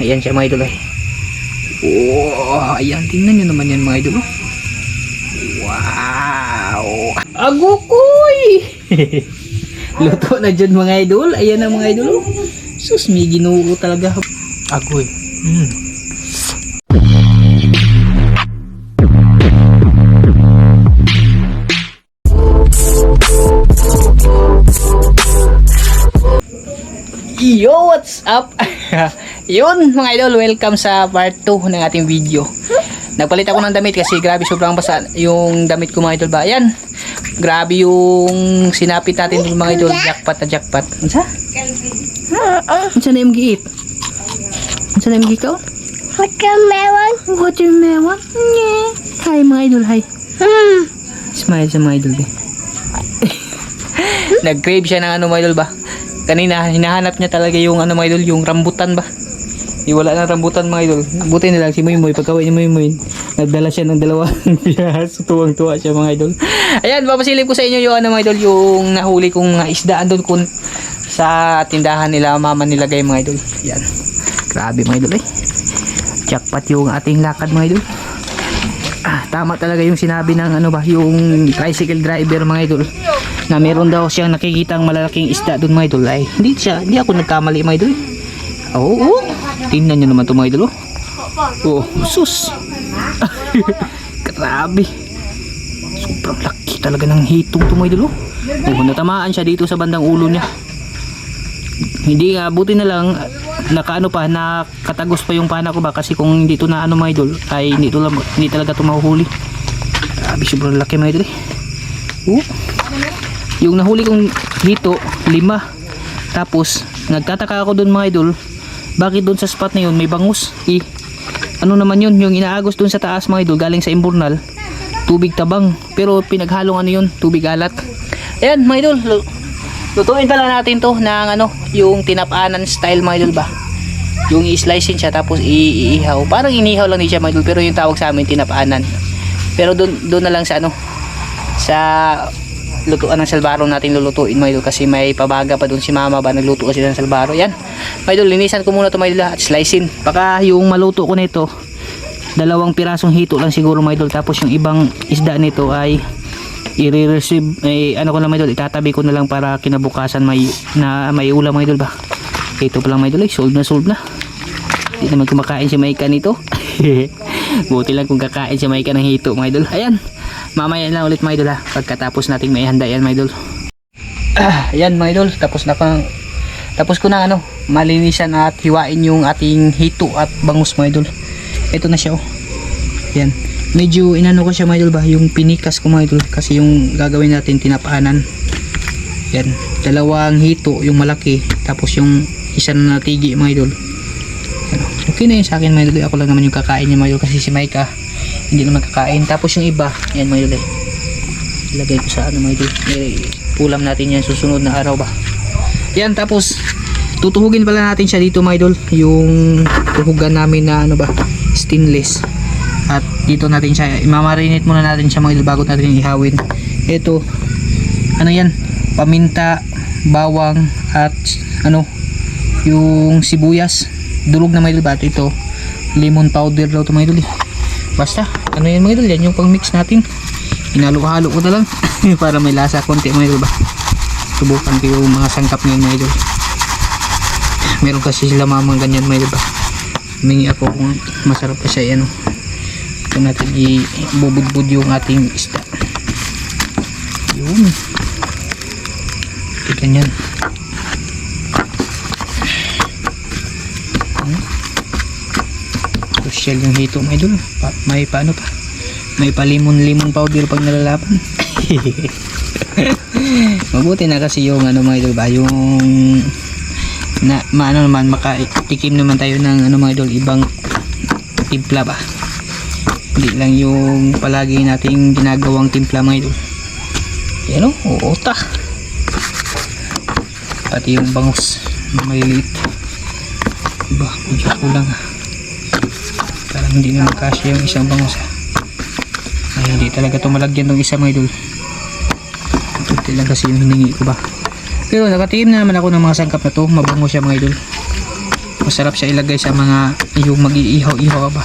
Ayan siya mga idol ay. Oh, ayan. Tingnan nyo naman yan mga idol. oh. Wow! Agukoy! Luto na dyan mga idol. Ayan na mga idol. oh. Sus, may ginoo talaga. Agoy. Mm. Yo, what's up? Yun mga idol, welcome sa part 2 ng ating video. Nagpalit ako ng damit kasi grabe sobrang basa yung damit ko mga idol ba. Ayan, grabe yung sinapit natin dun mga idol. Jackpot na jackpot. Ansa? Ansa na yung giit? Ansa na yung giit ka? Watermelon. Watermelon? Yeah. Hi mga idol, hi. Hmm. Smile sa mga idol. Nag-crave siya ng ano mga idol ba? Kanina, hinahanap niya talaga yung ano mga idol, yung rambutan ba? Eh, wala na rambutan mga idol. Buti na lang si Moy pagkawin ni Moy nagdala siya ng dalawang piyas. Tuwang-tuwa siya mga idol. Ayan, papasilip ko sa inyo yung ano mga idol, yung nahuli kong uh, isdaan doon kun sa tindahan nila, mama nilagay mga idol. Yan. Grabe mga idol eh. Jackpot yung ating lakad mga idol. Ah, tama talaga yung sinabi ng ano ba, yung tricycle driver mga idol na meron daw siyang nakikitang malalaking isda doon mga idol ay hindi siya, hindi ako nagkamali mga idol. Oo, oo. Tingnan nyo naman to mga idol. Oh, sus. Grabe. Sobrang laki talaga ng hitong to mga idol. Oh, natamaan siya dito sa bandang ulo niya. Hindi nga, buti na lang nakaano pa, nakatagos pa yung pana ko ba kasi kung hindi to na ano mga idol ay hindi, to lang, hindi talaga to mahuhuli. Grabe, sobrang laki mga idol. eh. Oh. Yung nahuli kong dito, lima. Tapos, nagtataka ako doon mga idol, bakit doon sa spot na yun may bangus? Eh, ano naman yun, yung inaagos doon sa taas mga idol, galing sa imburnal, tubig tabang. Pero pinaghalong ano yun, tubig alat. Ayan mga idol, lu- lutuin pala natin to ng ano, yung tinapanan style mga idol ba? Yung i-slicein siya tapos iihaw. Parang inihaw lang din siya mga idol, pero yung tawag sa amin tinapaanan. Pero doon doon na lang sa ano, sa lutuan ng salbaro natin lulutuin mga idol kasi may pabaga pa doon si mama ba nagluto kasi ng salbaro. Yan. Mga idol linisan ko muna to mga idol at slicein baka yung maluto ko nito dalawang pirasong hito lang siguro mga idol. Tapos yung ibang isda nito ay i-receive eh, ano ko lang mga idol itatabi ko na lang para kinabukasan may na may ulam mga idol ba. Ito pa lang mga idol eh, solve na solve na hindi naman kumakain si Maika nito. Buti lang kung kakain si Maika ng hito mga idol. Ayan mamaya lang ulit mga idol ha. Pagkatapos nating may handa yan mga idol. Ah, ayan mga idol. Tapos na pang tapos ko na ano malinisan at hiwain yung ating hito at bangus mga idol. Ito na siya oh. Yan. Medyo inano ko siya mga idol ba? Yung pinikas ko mga idol kasi yung gagawin natin tinapaanan. Yan. Dalawang hito yung malaki tapos yung isa na natigi mga idol. Okay na yun. Sa akin mga idol ako lang naman yung kakain niya mga kasi si Maika hindi naman kakain. Tapos yung iba yan mga idol ilagay ko sa ano mga idol ulam natin yan susunod na araw ba? Yan tapos tutuhugin pala natin siya dito mga idol. Yung tuhugan namin na ano ba stainless. At dito natin siya imamarinate muna natin siya mga bago natin ihawin. Ito ano yan? Paminta bawang at ano yung sibuyas durog na mga idol ito lemon powder daw ito mga idol eh. basta ano yan mga idol yan yung pang mix natin. Hinalo-halo ko na lang para may lasa konti mga idol ba? Subukan ko yung mga sangkap ngayon mga idol. Meron kasi sila mga ganyan mga idol ba? Humingi ako kung masarap pa siya ano. Ito natin ibubudbud yung ating isda. Yun. Ito ganyan social yung hito mga idol. Pa, may paano pa? May palimon limon powder pag nalalapan mabuti na kasi yung ano mga idol ba? Yung na maano naman makatikim naman tayo ng ano mga idol ibang timpla ba? Hindi lang yung palagi nating ginagawang timpla mga idol. Yan o uota pati yung bangus maliliit diba? Medyo kulang ha parang hindi na magkasya yung isang bangus ha ay hindi talaga ito malagyan ng isa mga idol ito lang kasi yung hiningi ko ba pero nakatikim na naman ako ng mga sangkap na to mabango siya mga idol masarap siya ilagay sa mga yung mag-iihaw-ihaw ba.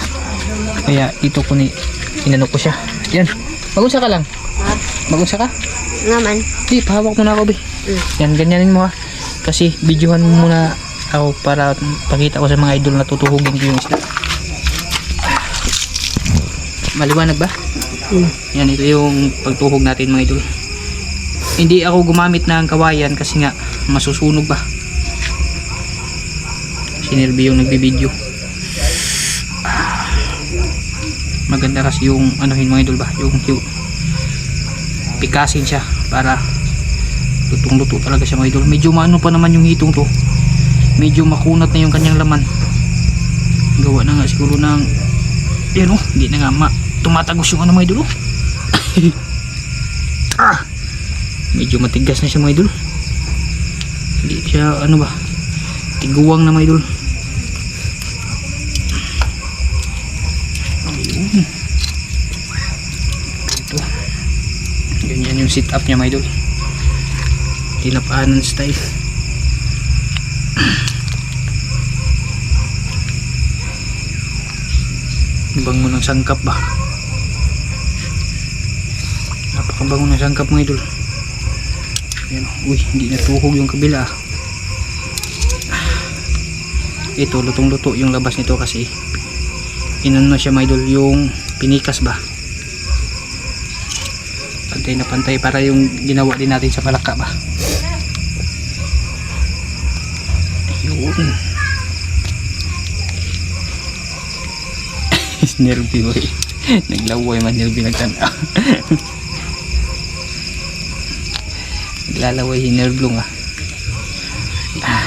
Kaya dito ko ni inano ko siya. Yan. Magunsa ka lang. Magunsa ka? Naman. Di, pahawak mo na ako, be. Mm. Yan, ganyanin mo ha. Kasi, videohan mo muna ako para pakita ko sa mga idol na tutuhugin ko yung isda. Maliwanag ba? Mm. Yan, ito yung pagtuhog natin mga idol. Hindi ako gumamit ng kawayan kasi nga masusunog ba. Si Nerby yung nagbibideo. Ah. Maganda kasi yung anuhin mga idol ba, yung hu- pikasin siya para lutong luto talaga siya mga idol. Medyo maano pa naman yung hitong to. Medyo makunat na yung kanyang laman. Gawa na nga siguro ng yan oh, hindi na nga ma tumatagos yung ano mga idol oh. ah, medyo matigas na siya mga idol. Hindi siya ano ba tiguwang na mga idol. Ayun. Ito. Ganyan yung sit up niya mga idol. Tinapaanan style. Bango ng sangkap ba? Napakabango ng sangkap mga idol. Ayan, uy, hindi natuhog yung kabila. Ito, lutong-luto yung labas nito kasi inano siya mga idol yung pinikas ba? Pantay na pantay para yung ginawa din natin sa palaka ba? Ayun. Nervy boy. Naglaway man Nervy nagtanaw. Naglalaway si Nerblong ah. Ah.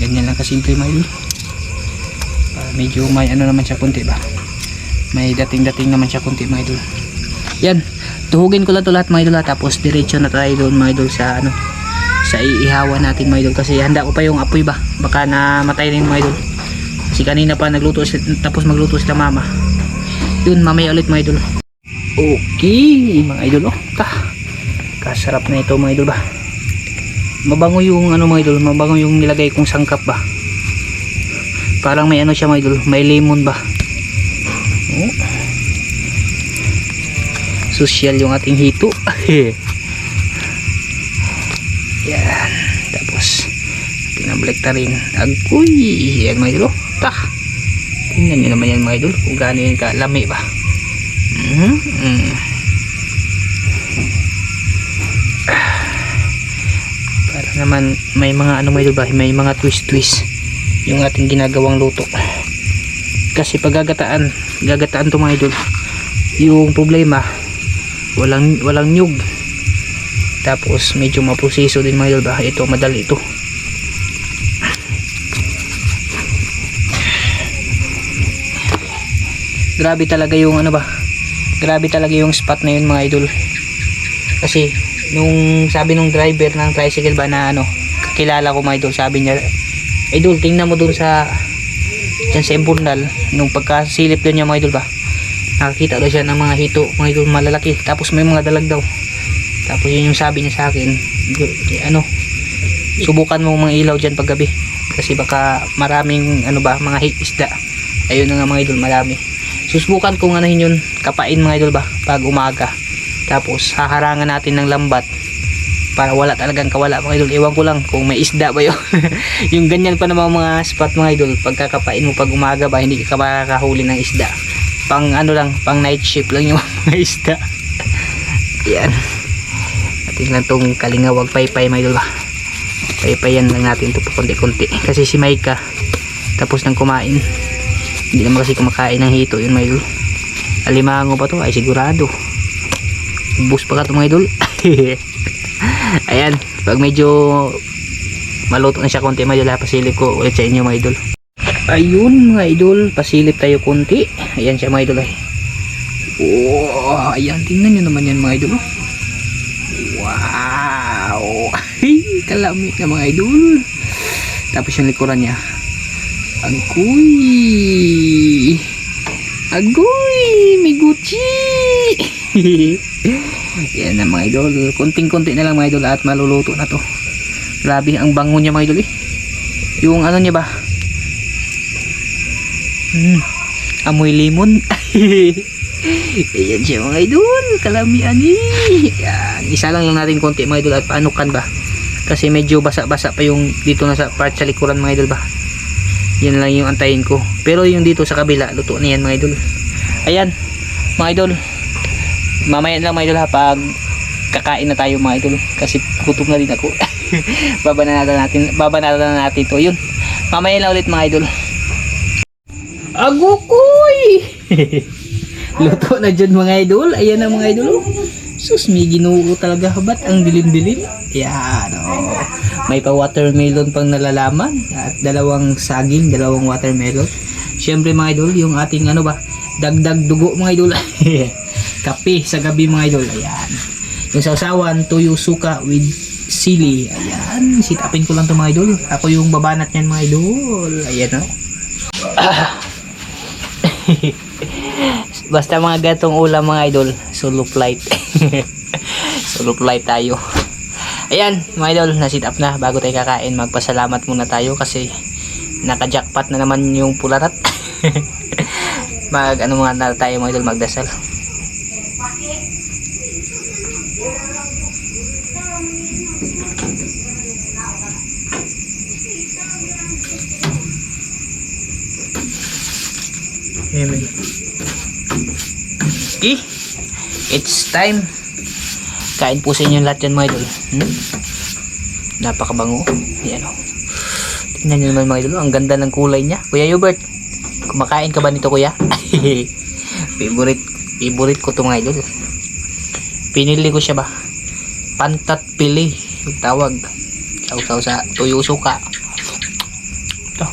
Ganyan lang kasimple mga idol. Para medyo may ano naman siya kunti ba. May dating-dating naman siya kunti mga idol. Yan. Tuhugin ko lang to lahat mga idol ah. Tapos diretso na tayo doon mga idol sa ano sa iihawan natin mga idol kasi handa ko pa yung apoy ba baka namatay na yung mga idol kasi kanina pa nagluto tapos magluto sila mama yun mamaya ulit mga idol. Okay mga idol oh ta. Kasarap na ito mga idol ba? Mabango yung ano mga idol mabango yung nilagay kong sangkap ba? Parang may ano siya mga idol may lemon ba? Oh. social yung ating hito. Yan tapos pinabalik ta rin. Agoy yan mga idol oh. ta tingnan nyo naman yan mga idol kung gaano yan kalami ba. Mm -hmm. para naman may mga ano mga idol ba may mga twist twist yung ating ginagawang luto. Kasi pag gagataan gagataan to mga idol yung problema walang walang nyug. Tapos medyo maproseso din mga idol ba. Ito madali ito grabe talaga yung ano ba? Grabe talaga yung spot na yun mga idol. Kasi nung sabi nung driver ng tricycle ba na ano kakilala ko mga idol sabi niya idol tingnan mo dun sa dyan sa Impurnal. Nung pagkasilip doon niya mga idol ba nakakita daw siya ng mga hito mga idol malalaki. Tapos may mga dalag daw. Tapos yun yung sabi niya sa akin eh, ano subukan mo mga ilaw dyan paggabi. Kasi baka maraming ano ba mga isda. Ayun na nga mga idol marami susubukan kung ano yun kapain mga idol ba pag umaga. Tapos haharangan natin ng lambat para wala talagang kawala mga idol. Iwan ko lang kung may isda ba yun. Yung ganyan pa naman mga spot mga idol pagkakapain mo pag umaga ba hindi ka makakahuli ng isda. Pang ano lang pang night shift lang yung mga isda. Yan. Atin lang tong kalingawag paypay mga idol ba. Paypayan lang natin to pa konti-konti. Kasi si Maika tapos nang kumain hindi naman kasi kumakain ng hito. Yun mga idol alimango pa to. Ay sigurado. Bus pa ka to mga idol. Ayan. Pag medyo maluto na siya konti ha, pasilip ko ulit sa inyo mga idol. Ayun mga idol. Pasilip tayo konti. Ayan siya mga idol ay. Oh, ayan tingnan nyo naman yan mga idol. Wow. Kalami na mga idol. Tapos yung likuran niya agoy agoy may gucci Yan na mga idol. Kunting-kunti na lang mga idol at maluluto na to. Grabe ang bango niya mga idol eh. Yung ano niya ba? Hmm. Amoy limon. Ayan siya mga idol. Kalamian eh. Yan. Isa lang lang natin konti mga idol at paanukan ba? Kasi medyo basa-basa pa yung dito na sa part sa likuran mga idol ba? Yan lang yung antayin ko. Pero yung dito sa kabila, luto na yan mga idol. Ayan, mga idol. Mamaya lang mga idol ha, pag kakain na tayo mga idol. Kasi gutom na din ako. babanatan natin, babanatan na natin to. Yun, mamaya na ulit mga idol. Agukoy! luto na dyan mga idol. Ayan na mga idol. Sus, may ginoo talaga habat ang dilim-dilim. Yan, oh. May pa watermelon pang nalalaman at dalawang saging, dalawang watermelon. Siyempre mga idol, yung ating ano ba, dagdag dugo mga idol. Kape sa gabi mga idol. Ayan. Yung sausawan, tuyo suka with sili. Ayan. Sitapin ko lang to mga idol. Ako yung babanat niyan mga idol. Ayan oh. Basta mga gatong ulam mga idol, solo flight. solo flight tayo. Ayan, mga idol, na-sit up na. Bago tayo kakain, magpasalamat muna tayo kasi naka-jackpot na naman yung pularat. Mag, ano mga na tayo mga idol, magdasal. Amen. Okay. It's time. Kain po sa inyo lahat yan mga idol. Hmm? Napakabango. Yan o. Tingnan nyo naman mga idol. Ang ganda ng kulay niya. Kuya Hubert, kumakain ka ba nito kuya? favorite, favorite ko to mga idol. Pinili ko siya ba? Pantat pili. Tawag. Sausaw sa tuyo suka. Ito.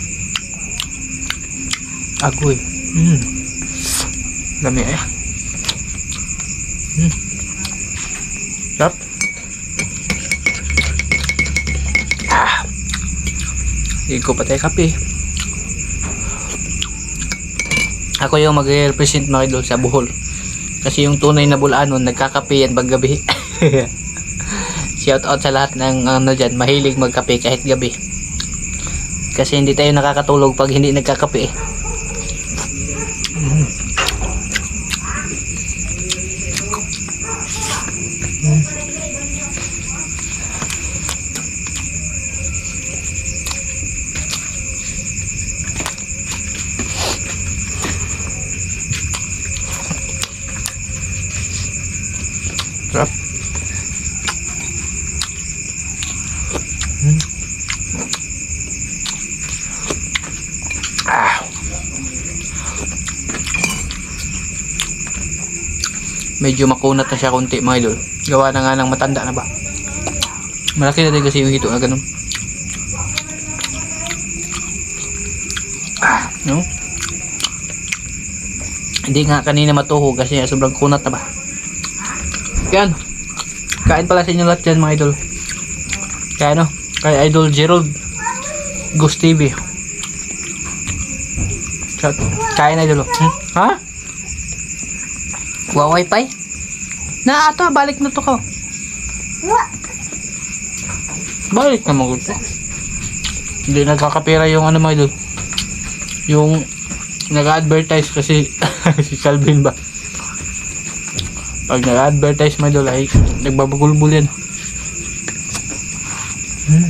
Agoy. Mm. Dami eh. Mm. Sarap. Ah. Hindi ko patay kape. Ako yung mag-represent mga idol sa Bohol. Kasi yung tunay na bulanon, nagkakape yan paggabi. Shout out sa lahat ng ano dyan, mahilig magkape kahit gabi. Kasi hindi tayo nakakatulog pag hindi nagkakape eh. Medyo makunat na siya konti mga idol. Gawa na nga ng matanda na ba. Malaki na din kasi yung hito na ganun. Ah, no? Hindi nga kanina matuho kasi sobrang kunat na ba. Yan. Kain pala sa inyo lahat dyan mga idol. Kaya ano? Kay Idol Gerald. Ghost TV. Chat. Kain idol. Hmm? Ha? Wa wifi? Na ato, balik na to ko. Balik na mga gusto. Hindi nagkakapira yung ano mga idol. Yung nag-advertise kasi si Calvin ba? Pag nag-advertise mga idol ay nagbabagulbul yan. Hmm.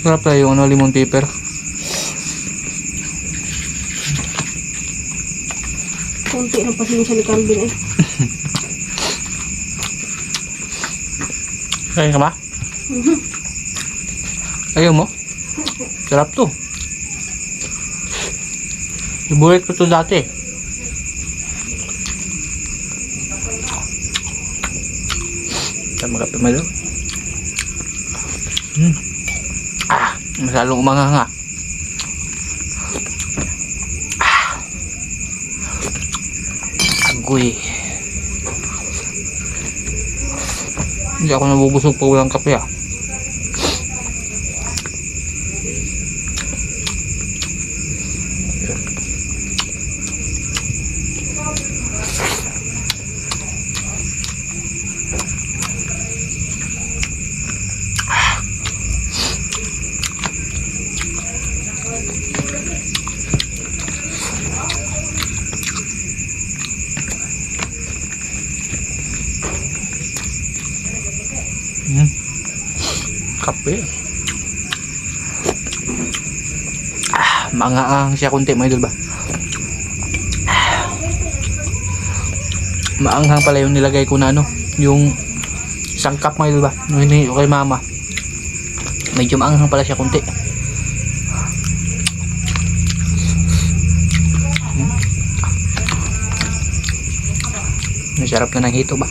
Sarap tayo yung ano, limon pepper. Kunti na pasensya ni Calvin eh. Kaya ka ba? Ayaw mo? Sarap to. Ibulit ko to dati. Tama ka pa malo. Hmm. Ah, masalong umanganga. Ah. Agoy. Hindi ako nabubusog pag walang kape ah. Kape. Ah, mangaang siya kunti mga idol ba? Maanghang pala yung nilagay ko na ano, yung sangkap mga idol ba? Ko kay mama. Medyo maanghang pala siya kunti. Masarap na ng hito ba?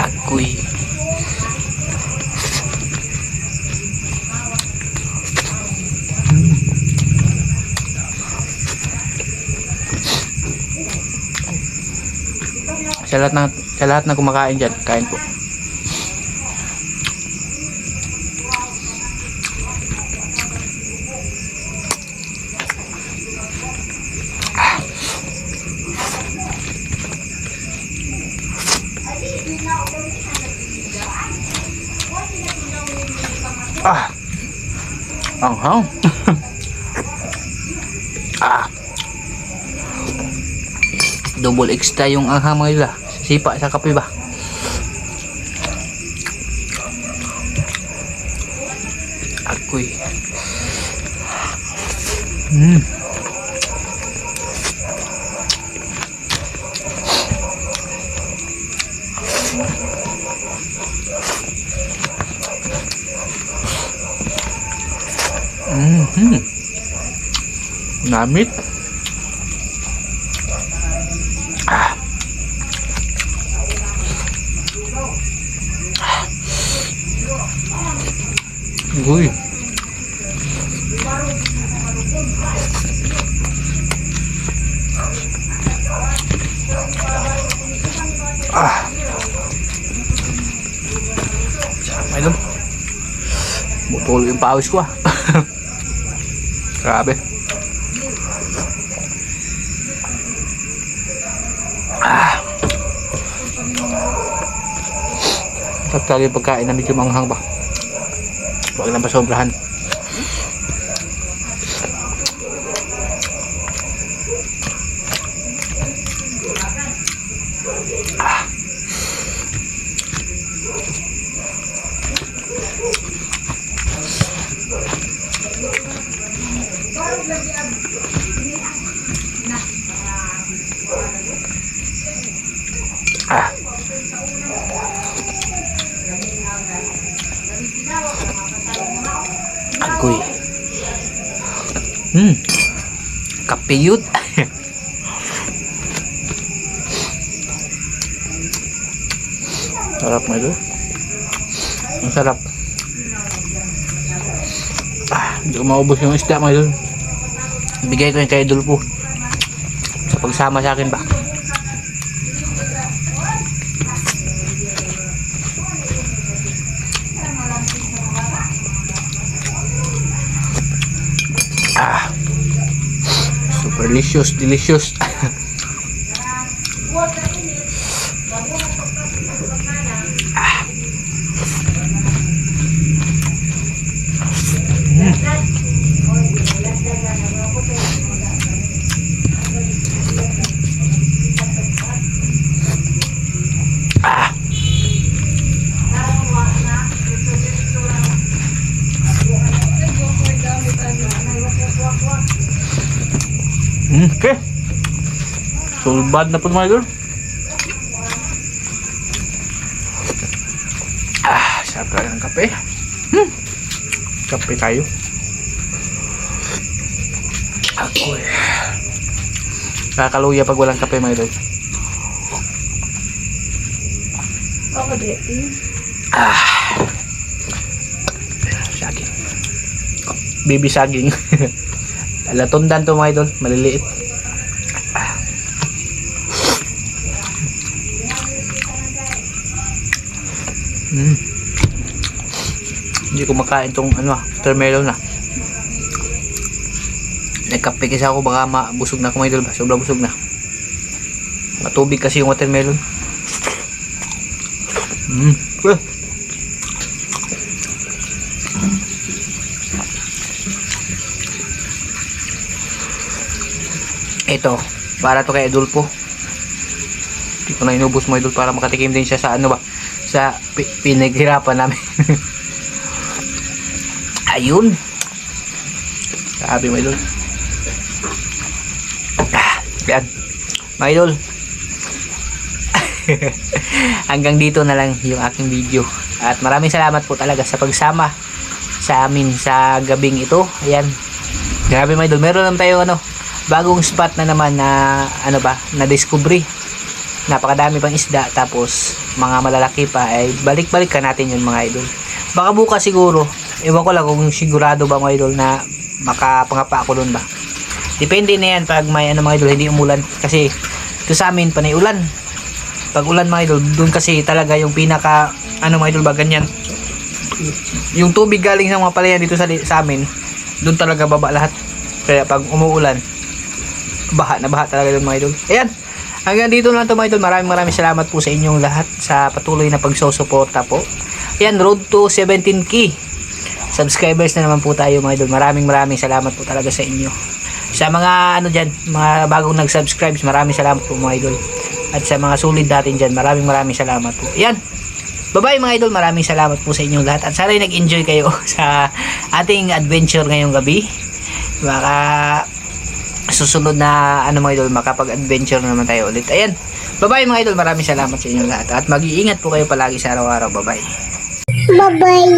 Agoy. Sa lahat ng sa lahat ng kumakain diyan, kain po. Ah. Ah. Double extra yung anghang mga ila. Sipa sa kape ba? Agoy. Hmm. Mhm. Namit. Uy. Ah. Na ito. Butulo yung pawis ko ah. Grabe. Ah. Sarap talaga yung pagkain na medyo manghang ba. Huwag lang pasobrahan. Ah. Ah. Agoy. Hmm. Kape yun. sarap na ito. Ang sarap. Ah, hindi ko maubos yung isda mga idol. Bigay ko yung kay idol po. Sa pagsama sa akin ba? Delicious, delicious. Okay. Sulbad na po mga idol. Ah, sarap talaga ng kape. Hmm. Kape tayo. Ako eh. Nakakaluya pag walang kape mga idol. Ako di. Ah. Saging. Baby saging. Latundan to mga idol. Maliliit. Ah. Mm. Hindi ko makain tong ano ah, watermelon na. Nagkape kasi ako baka mabusog na ako mga idol ba? Busog na. Matubig kasi yung watermelon. Mm. Well. Ito, para to kay Adolfo. Hindi ko na inubos mo Idol para makatikim din siya sa ano ba? sa pi- pinaghirapan namin. Ayun. Sabi mo idol. Ah, yan. Mga idol. Hanggang dito na lang yung aking video. At maraming salamat po talaga sa pagsama sa amin sa gabing ito. Ayan. Grabe mga idol. Meron naman tayo ano, bagong spot na naman na ano ba, na discovery. Napakadami pang isda tapos mga malalaki pa ay balik-balik ka natin yun mga idol. Baka bukas siguro, ewan ko lang kung sigurado ba mga idol na makapangapa ako doon ba. Depende na yan pag may ano mga idol hindi umulan kasi ito sa amin panay ulan. Pag ulan mga idol, doon kasi talaga yung pinaka ano mga idol ba ganyan. Yung tubig galing sa mga palayan dito sa, sa amin, doon talaga baba lahat. Kaya pag umuulan, baha na baha talaga doon mga idol. Ayan. Hanggang dito lang to mga idol. Maraming maraming salamat po sa inyong lahat sa patuloy na pagsusuporta po. Ayan, road to 17k subscribers na naman po tayo mga idol. Maraming maraming salamat po talaga sa inyo. Sa mga ano dyan, mga bagong nag-subscribe, maraming salamat po mga idol. At sa mga sulit natin dyan, maraming maraming salamat po. Ayan. Bye-bye mga idol. Maraming salamat po sa inyong lahat. At sana ay nag-enjoy kayo sa ating adventure ngayong gabi. Baka susunod na ano mga idol, makapag-adventure na naman tayo ulit. Ayan. Bye-bye mga idol. Maraming salamat sa inyong lahat. At mag-iingat po kayo palagi sa araw-araw. Bye-bye. Bye-bye.